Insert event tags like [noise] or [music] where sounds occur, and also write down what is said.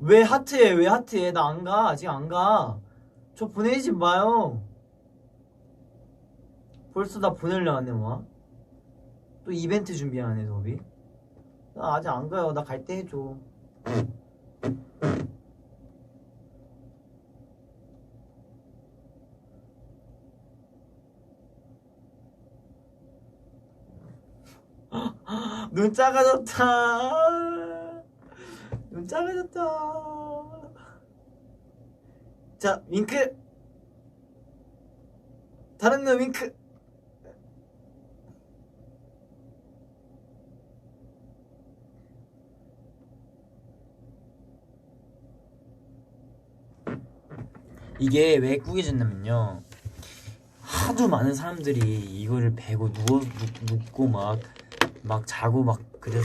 왜 하트해? 왜 하트해? 나 안 가. 아직 안 가 저 보내지 마요. 벌써 나 보내려 하네 뭐 또 이벤트 준비하네 더비 나 아직 안 가요. 나 갈 때 해줘. [laughs] 눈 작아졌다. 눈 작아졌다. 자, 윙크. 다른 눈 윙크. 이게 왜 꾸겨졌냐면요. 하도 많은 사람들이 이거를 베고 누워 눕, 눕고 막 막 자고 막 그래서